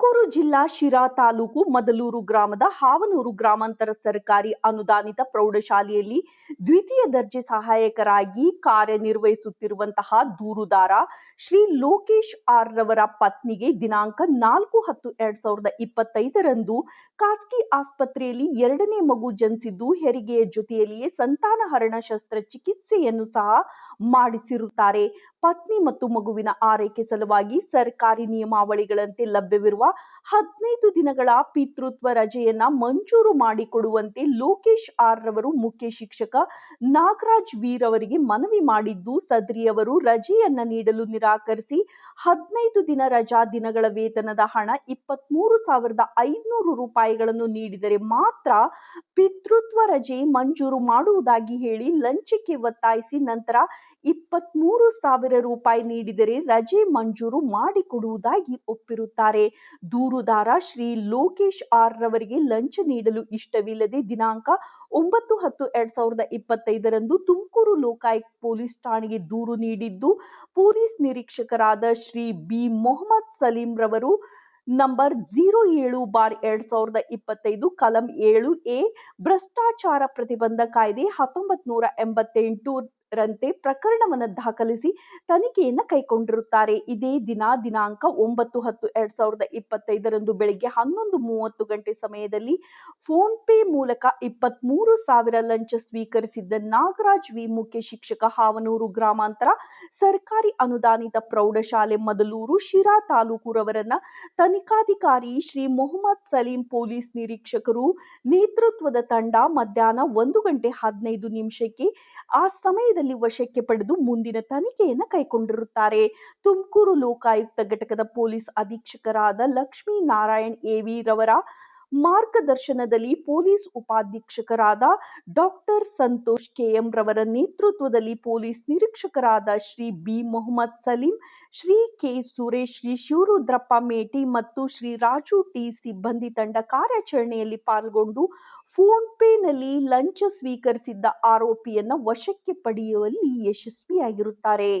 ತುಮಕೂರು ಜಿಲ್ಲಾ ಶಿರಾ ತಾಲೂಕು ಮದಲೂರು ಗ್ರಾಮದ ಹಾವನೂರು ಗ್ರಾಮಾಂತರ ಸರ್ಕಾರಿ ಅನುದಾನಿತ ಪ್ರೌಢಶಾಲೆಯಲ್ಲಿ ದ್ವಿತೀಯ ದರ್ಜೆ ಸಹಾಯಕರಾಗಿ ಕಾರ್ಯನಿರ್ವಹಿಸುತ್ತಿರುವಂತಹ ದೂರುದಾರ ಶ್ರೀ ಲೋಕೇಶ್ ಆರ್ ರವರ ಪತ್ನಿಗೆ ದಿನಾಂಕ ನಾಲ್ಕು ಹತ್ತು ಎರಡ್ ಸಾವಿರದ ಇಪ್ಪತ್ತೈದರಂದು ಖಾಸಗಿ ಆಸ್ಪತ್ರೆಯಲ್ಲಿ ಎರಡನೇ ಮಗು ಜನಿಸಿದ್ದು ಹೆರಿಗೆಯ ಜೊತೆಯಲ್ಲಿಯೇ ಸಂತಾನಹರಣ ಶಸ್ತ್ರಚಿಕಿತ್ಸೆಯನ್ನು ಸಹ ಮಾಡಿಸಿರುತ್ತಾರೆ. ಪತ್ನಿ ಮತ್ತು ಮಗುವಿನ ಆರೈಕೆ ಸಲುವಾಗಿ ಸರ್ಕಾರಿ ನಿಯಮಾವಳಿಗಳಂತೆ ಲಭ್ಯವಿರುವ ಹದಿನೈದು ದಿನಗಳ ಪಿತೃತ್ವ ರಜೆಯನ್ನ ಮಂಜೂರು ಮಾಡಿಕೊಡುವಂತೆ ಲೋಕೇಶ್ ಆರ್ ರವರು ಮುಖ್ಯ ಶಿಕ್ಷಕ ನಾಗರಾಜ್ ವೀರ್ ಅವರಿಗೆ ಮನವಿ ಮಾಡಿದ್ದು ಸದ್ರಿಯವರು ರಜೆಯನ್ನ ನೀಡಲು ನಿರಾಕರಿಸಿ ಹದಿನೈದು ದಿನ ರಜಾ ದಿನಗಳ ವೇತನದ ಹಣ ಇಪ್ಪತ್ಮೂರು ಸಾವಿರದ ಐದುನೂರು ರೂಪಾಯಿಗಳನ್ನು ನೀಡಿದರೆ ಮಾತ್ರ ಪಿತೃತ್ವ ರಜೆ ಮಂಜೂರು ಮಾಡುವುದಾಗಿ ಹೇಳಿ ಲಂಚಕ್ಕೆ ಒತ್ತಾಯಿಸಿ ನಂತರ ಇಪ್ಪತ್ಮೂರು ಸಾವಿರ ರೂಪಾಯಿ ನೀಡಿದರೆ ರಜೆ ಮಂಜೂರು ಮಾಡಿಕೊಡುವುದಾಗಿ ಒಪ್ಪಿರುತ್ತಾರೆ. ದೂರುದಾರ ಶ್ರೀ ಲೋಕೇಶ್ ಆರ್ ರವರಿಗೆ ಲಂಚ ನೀಡಲು ಇಷ್ಟವಿಲ್ಲದೆ ದಿನಾಂಕ ಒಂಬತ್ತು ಹತ್ತು ಎರಡ್ ಸಾವಿರದ ಇಪ್ಪತ್ತೈದರಂದು ತುಮಕೂರು ಲೋಕಾಯುಕ್ತ ಪೊಲೀಸ್ ಠಾಣೆಗೆ ದೂರು ನೀಡಿದ್ದು, ಪೊಲೀಸ್ ನಿರೀಕ್ಷಕರಾದ ಶ್ರೀ ಬಿ ಮೊಹಮ್ಮದ್ ಸಲೀಂ ರವರು ನಂಬರ್ ಜೀರೋ ಏಳು ಬಾರ್ ಎರಡ್ ಸಾವಿರದ ಇಪ್ಪತ್ತೈದು, ಕಲಂ ಏಳು ಎ ಭ್ರಷ್ಟಾಚಾರ ಪ್ರತಿಬಂಧ ಕಾಯ್ದೆ ಹತ್ತೊಂಬತ್ ನೂರ ಎಂಬತ್ತೆಂಟು ರಂತೆ ಪ್ರಕರಣವನ್ನು ದಾಖಲಿಸಿ ತನಿಖೆಯನ್ನು ಕೈಗೊಂಡಿರುತ್ತಾರೆ. ಇದೇ ದಿನ ದಿನಾಂಕ ಒಂಬತ್ತು ಹತ್ತು ಎರಡ್ ಸಾವಿರದ ಇಪ್ಪತ್ತೈದರಂದು ಬೆಳಿಗ್ಗೆ ಹನ್ನೊಂದು ಮೂವತ್ತು ಗಂಟೆ ಸಮಯದಲ್ಲಿ ಫೋನ್ ಪೇ ಮೂಲಕ ಇಪ್ಪತ್ಮೂರು ಸಾವಿರ ಲಂಚ ಸ್ವೀಕರಿಸಿದ್ದ ನಾಗರಾಜ್ ವಿ. ಮುಖ್ಯ ಶಿಕ್ಷಕ ಹಾವನೂರು ಗ್ರಾಮಾಂತರ, ಸರ್ಕಾರಿ ಅನುದಾನಿತ ಪ್ರೌಢಶಾಲೆ ಮದಲೂರು, ಶಿರಾ ತಾಲೂಕುರವರನ್ನ ತನಿಖಾಧಿಕಾರಿ ಶ್ರೀ ಮೊಹಮ್ಮದ್ ಸಲೀಂ ಪೊಲೀಸ್ ನಿರೀಕ್ಷಕರು ನೇತೃತ್ವದ ತಂಡ ಮಧ್ಯಾಹ್ನ ಒಂದು ಗಂಟೆ ಹದಿನೈದು ನಿಮಿಷಕ್ಕೆ ಆ ಸಮಯದಲ್ಲಿ ವಶಕ್ಕೆ ಪಡೆದು ಮುಂದಿನ ತನಿಖೆಯನ್ನು ಕೈಗೊಂಡಿರುತ್ತಾರೆ. ತುಮಕೂರು ಲೋಕಾಯುಕ್ತ ಘಟಕದ ಪೊಲೀಸ್ ಅಧೀಕ್ಷಕರಾದ ಲಕ್ಷ್ಮೀ ನಾರಾಯಣ್ ಎವಿ ರವರ ಮಾರ್ಗದರ್ಶನದಲ್ಲಿ ಪೊಲೀಸ್ ಉಪಾಧೀಕ್ಷಕರಾದ ಡಾಕ್ಟರ್ ಸಂತೋಷ್ ಕೆಎಂ ರವರ ನೇತೃತ್ವದಲ್ಲಿ ಪೊಲೀಸ್ ನಿರೀಕ್ಷಕರಾದ ಶ್ರೀ ಬಿ ಮೊಹಮ್ಮದ್ ಸಲೀಂ, ಶ್ರೀ ಕೆ ಸುರೇಶ್, ಶ್ರೀ ಶಿವರುದ್ರಪ್ಪ ಮೇಟಿ ಮತ್ತು ಶ್ರೀ ರಾಜು ಟಿ ಸಿಬ್ಬಂದಿ ತಂಡ ಕಾರ್ಯಾಚರಣೆಯಲ್ಲಿ ಪಾಲ್ಗೊಂಡು ಫೋನ್ ಪೇನಲ್ಲಿ ಲಂಚ ಸ್ವೀಕರಿಸಿದ್ದ ಆರೋಪಿಯನ್ನ ವಶಕ್ಕೆ ಪಡೆಯುವಲ್ಲಿ ಯಶಸ್ವಿಯಾಗಿರುತ್ತಾರೆ.